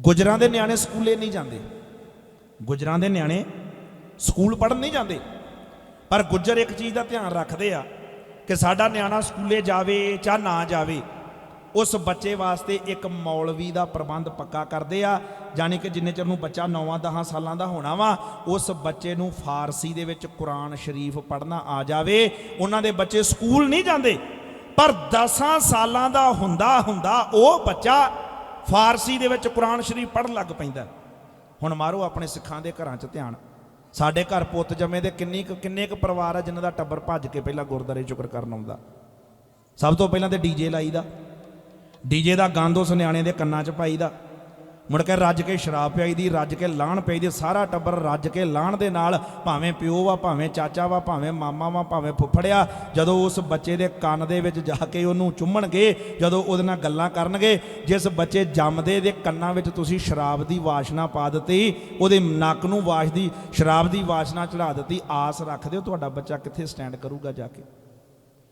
ਗੁਜਰਾਂ ਦੇ ਨਿਆਣੇ ਸਕੂਲੇ ਨਹੀਂ ਜਾਂਦੇ। ਗੁਜਰਾਂ ਦੇ ਨਿਆਣੇ ਸਕੂਲ ਪੜ੍ਹਨ ਨਹੀਂ ਜਾਂਦੇ। ਪਰ ਗੁੱਜਰ ਇੱਕ ਚੀਜ਼ ਦਾ ਧਿਆਨ ਰੱਖਦੇ ਆ ਕਿ ਸਾਡਾ ਨਿਆਣਾ ਸਕੂਲੇ ਜਾਵੇ ਜਾਂ ਨਾ ਜਾਵੇ, ਉਸ ਬੱਚੇ ਵਾਸਤੇ ਇੱਕ ਮੌਲਵੀ ਦਾ ਪ੍ਰਬੰਧ ਪੱਕਾ ਕਰਦੇ ਆ। ਯਾਨੀ ਕਿ ਜਿੰਨੇ ਚਿਰ ਨੂੰ ਬੱਚਾ 9-10 ਸਾਲਾਂ ਦਾ ਹੋਣਾ ਵਾ, ਉਸ ਬੱਚੇ ਨੂੰ ਫਾਰਸੀ ਦੇ ਵਿੱਚ ਕੁਰਾਨ ਸ਼ਰੀਫ ਪੜ੍ਹਨਾ ਆ ਜਾਵੇ। ਉਹਨਾਂ ਦੇ ਬੱਚੇ ਸਕੂਲ ਨਹੀਂ ਜਾਂਦੇ, ਪਰ 10 ਸਾਲਾਂ ਦਾ ਹੁੰਦਾ ਹੁੰਦਾ ਉਹ ਬੱਚਾ ਫਾਰਸੀ ਦੇ ਵਿੱਚ ਕੁਰਾਨ ਸ਼ਰੀਫ ਪੜ੍ਹਨ ਲੱਗ ਪੈਂਦਾ। ਹੁਣ ਮਾਰੋ ਆਪਣੇ ਸਿੱਖਾਂ ਦੇ ਘਰਾਂ 'ਚ ਧਿਆਨ। ਸਾਡੇ ਘਰ ਪੁੱਤ ਜੰਮੇ ਦੇ ਕਿੰਨੀ ਕੁ ਕਿੰਨੇ ਕੁ ਪਰਿਵਾਰ ਆ ਜਿਨ੍ਹਾਂ ਦਾ ਟੱਬਰ ਭੱਜ ਕੇ ਪਹਿਲਾਂ ਗੁਰਦਾਰੇ ਸ਼ੁਕਰ ਕਰਨ ਆਉਂਦਾ। ਸਭ ਤੋਂ ਪਹਿਲਾਂ ਤੇ ਡੀਜੇ ਲਾਈਦਾ। ਡੀਜੇ ਦਾ ਗੰਦ ਉਸ ਨਿਆਣੇ ਦੇ ਕੰਨਾਂ 'ਚ ਪਾਈਦਾ। ਮੁੜ ਕੇ ਰੱਜ ਕੇ ਸ਼ਰਾਬ ਪਿਆਈ ਦੀ, ਰੱਜ ਕੇ ਲਾਹਣ ਪਈਦੀ ਸਾਰਾ ਟੱਬਰ ਰੱਜ ਕੇ ਲਾਹਣ ਦੇ ਨਾਲ ਭਾਵੇਂ ਪਿਓ ਵਾ, ਭਾਵੇਂ ਚਾਚਾ ਵਾ, ਭਾਵੇਂ ਮਾਮਾ ਵਾ, ਭਾਵੇਂ ਫੁੱਫੜਿਆ, ਜਦੋਂ ਉਸ ਬੱਚੇ ਦੇ ਕੰਨ ਦੇ ਵਿੱਚ ਜਾ ਕੇ ਉਹਨੂੰ ਚੁੰਮਣਗੇ, ਜਦੋਂ ਉਹਦੇ ਨਾਲ ਗੱਲਾਂ ਕਰਨਗੇ, ਜਿਸ ਬੱਚੇ ਜੰਮਦੇ ਦੇ ਕੰਨਾਂ ਵਿੱਚ ਤੁਸੀਂ ਸ਼ਰਾਬ ਦੀ ਵਾਸ਼ਨਾ ਪਾ ਦਿੱਤੀ, ਉਹਦੇ ਨੱਕ ਨੂੰ ਵਾਸ਼ ਦੀ, ਸ਼ਰਾਬ ਦੀ ਵਾਸ਼ਨਾ ਚੜਾ ਦਿੱਤੀ, ਆਸ ਰੱਖਦੇ ਹੋ ਤੁਹਾਡਾ ਬੱਚਾ ਕਿੱਥੇ ਸਟੈਂਡ ਕਰੂਗਾ ਜਾ ਕੇ?